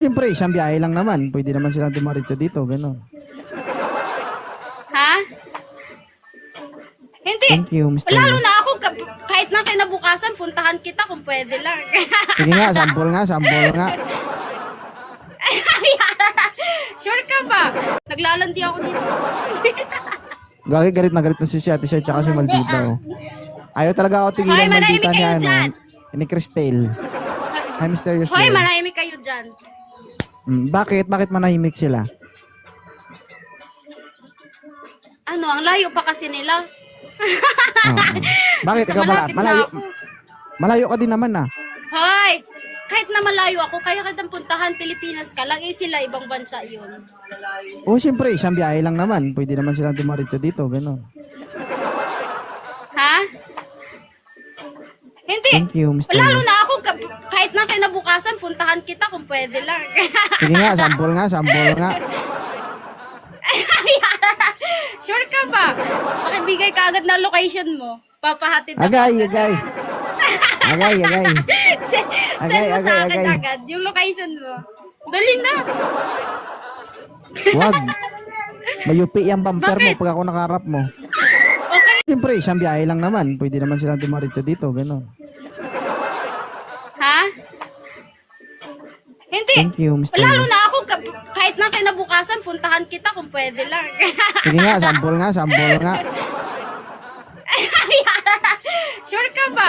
Siyempre, isang biyahe lang naman. Pwede naman silang dumarito dito, gano'n. Ha? Hindi. Thank you, Mr. Lalo na ako, ka- kahit na kinabukasan, puntahan kita kung pwede lang. Sige nga, sample nga, sample nga. sure ka ba? Naglalandi ako dito. Gagi, galit na galit na si Shati Shai tsaka si Maldita. oh. Ayaw talaga ako Hoy, tigilan ng manahimik Maldita kayo niya, dyan. ano, ni Cristel. Hi, Mysterious Hoy, manahimik kayo dyan. Mm, bakit? Bakit manahimik sila? Ano, ang layo pa kasi nila. Oo. Bakit? Sa Ikaw mala- malapit na malayo, ako. malayo ka din naman ah. Hoy! Kahit na malayo ako, kaya kitang puntahan Pilipinas ka lang, eh sila ibang bansa yun. Oo, siyempre, isang biyahe lang naman. Pwede naman silang dumarito dito, gano'n. Ha? Hindi. Thank you, Mr. Lalo na kahit na kinabukasan, puntahan kita kung pwede lang. Sige nga, sample nga, sample nga. sure ka ba? Pakibigay ka agad na location mo. Papahatid ako. Agay, agay. Agay, agay. Se- Send mo Agay, sa akin agay. agad yung location mo. Dali na. Wag. Mayupi yung bumper mo pag ako nakaharap mo. Okay. Siyempre, isang biyahe lang naman. Pwede naman silang dumarito dito, gano'n. Ha? Hindi. Thank you, Mr. Lalo na ako, ka- kahit na kinabukasan, puntahan kita kung pwede lang. Sige nga, sample nga, sample nga. sure ka ba?